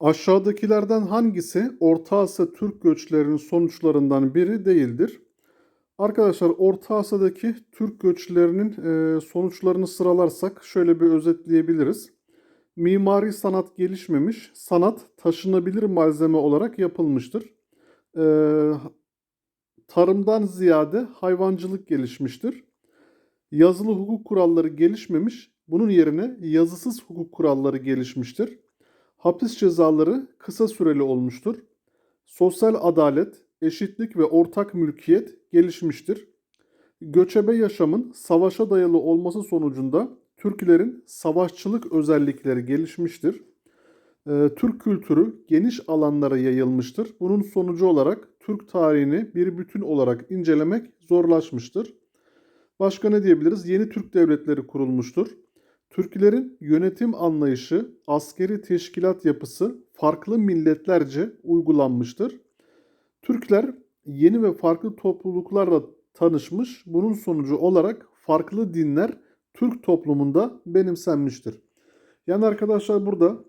Aşağıdakilerden hangisi Orta Asya Türk göçlerinin sonuçlarından biri değildir? Arkadaşlar Orta Asya'daki Türk göçlerinin e, sonuçlarını sıralarsak şöyle bir özetleyebiliriz. Mimari sanat gelişmemiş, sanat taşınabilir malzeme olarak yapılmıştır. E, tarımdan ziyade hayvancılık gelişmiştir. Yazılı hukuk kuralları gelişmemiş, bunun yerine yazısız hukuk kuralları gelişmiştir. Hapis cezaları kısa süreli olmuştur. Sosyal adalet, eşitlik ve ortak mülkiyet gelişmiştir. Göçebe yaşamın savaşa dayalı olması sonucunda Türklerin savaşçılık özellikleri gelişmiştir. Ee, Türk kültürü geniş alanlara yayılmıştır. Bunun sonucu olarak Türk tarihini bir bütün olarak incelemek zorlaşmıştır. Başka ne diyebiliriz? Yeni Türk devletleri kurulmuştur. Türklerin yönetim anlayışı, askeri teşkilat yapısı farklı milletlerce uygulanmıştır. Türkler yeni ve farklı topluluklarla tanışmış. Bunun sonucu olarak farklı dinler Türk toplumunda benimsenmiştir. Yani arkadaşlar burada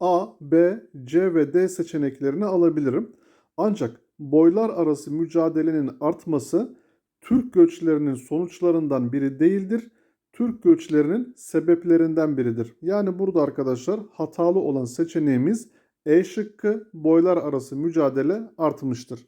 A, B, C ve D seçeneklerini alabilirim. Ancak boylar arası mücadelenin artması Türk göçlerinin sonuçlarından biri değildir. Türk göçlerinin sebeplerinden biridir. Yani burada arkadaşlar hatalı olan seçeneğimiz E şıkkı boylar arası mücadele artmıştır.